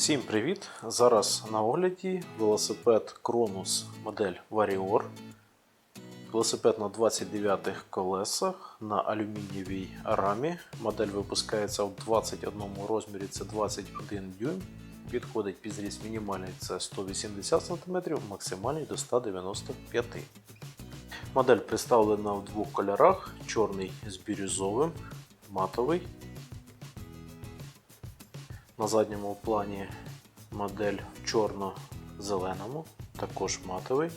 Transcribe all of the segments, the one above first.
Всім привіт! Зараз на огляді велосипед Кронус модель Warrior. Велосипед на 29 колесах на алюмінієвій рамі. Модель випускається в 21 розмірі, це 21 дюйм. Підходить під зріст мінімальний це 180 см, максимальний до 195 Модель представлена в двох кольорах: чорний з бірюзовим, матовий. На задньому плані модель в чорно-зеленому, також матовий.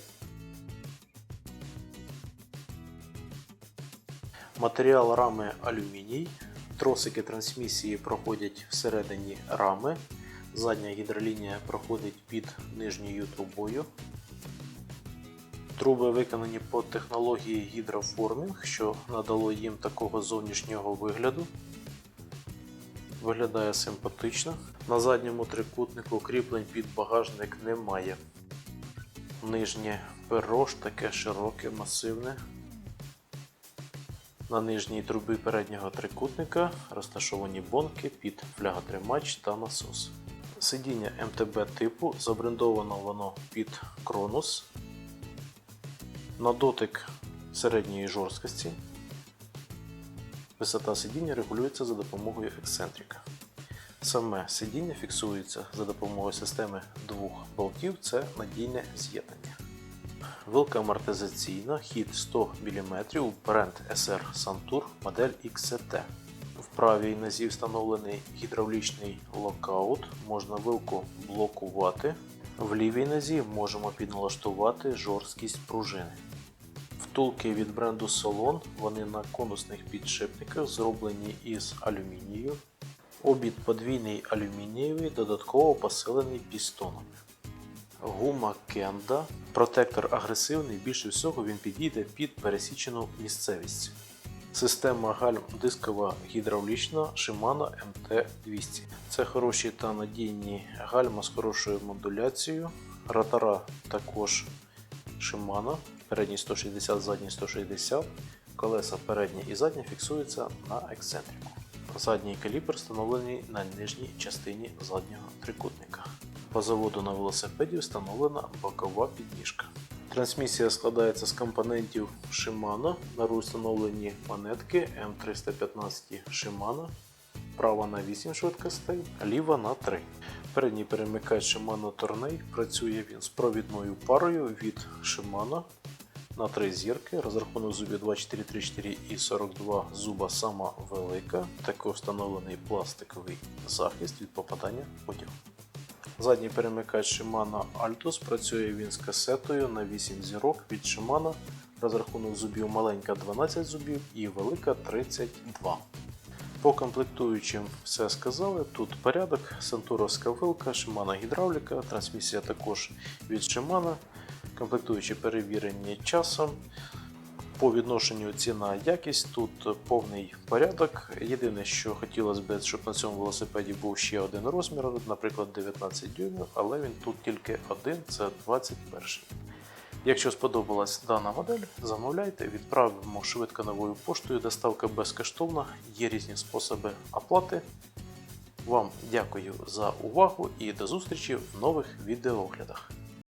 Матеріал рами алюміній. Тросики трансмісії проходять всередині рами. Задня гідролінія проходить під нижньою трубою. Труби виконані по технології гідроформінг, що надало їм такого зовнішнього вигляду. Виглядає симпатично. На задньому трикутнику кріплень під багажник немає. Нижнє перо ж таке широке, масивне. На нижній трубі переднього трикутника розташовані бонки під фляготримач та насос. Сидіння МТБ типу забрендовано воно під Кронус. На дотик середньої жорсткості. Висота сидіння регулюється за допомогою ексцентрика. Саме сидіння фіксується за допомогою системи двох болтів, це надійне з'єднання. Вилка амортизаційна, хід 100 мм, бренд SR Santur, модель XCT. В правій нозі встановлений гідравлічний локаут, можна вилку блокувати. В лівій нозі можемо підналаштувати жорсткість пружини. Втулки від бренду Solon, вони на конусних підшипниках зроблені із алюмінію. Обід подвійний алюмінієвий, додатково посилений пістонами. Гума Кенда. Протектор агресивний, більше всього він підійде під пересічену місцевість. Система гальм дискова гідравлічна Shimano MT200. Це хороші та надійні гальма з хорошою модуляцією. Ротора також Shimano. Передній 160, задній 160. Колеса передні і задні фіксуються на ексцентрику. Задній калібр встановлений на нижній частині заднього трикутника. По заводу на велосипеді встановлена бокова підніжка. Трансмісія складається з компонентів Shimano. На руль встановлені монетки М315 Shimano. Права на 8 швидкостей, ліва на 3. Передній перемикач Shimano Tourney працює він з провідною парою від Shimano на 3 зірки. Розрахунок зубів 2434 і 42 зуба сама велика. Також встановлений пластиковий захист від попадання одягу. Задній перемикач Shimano Altus працює він з касетою на 8 зірок від Shimano. Розрахунок зубів маленька 12 зубів і велика 32. По комплектуючим все сказали. Тут порядок, сантуровська вилка, Shimano гідравліка, трансмісія також від Shimano. Комплектуючі перевірені часом. По відношенню ціна якість тут повний порядок. Єдине, що хотілося б, щоб на цьому велосипеді був ще один розмір, наприклад, 19 дюймів, але він тут тільки один, це 21. Якщо сподобалась дана модель, замовляйте, відправимо швидко новою поштою. Доставка безкоштовна, є різні способи оплати. Вам дякую за увагу і до зустрічі в нових відеооглядах.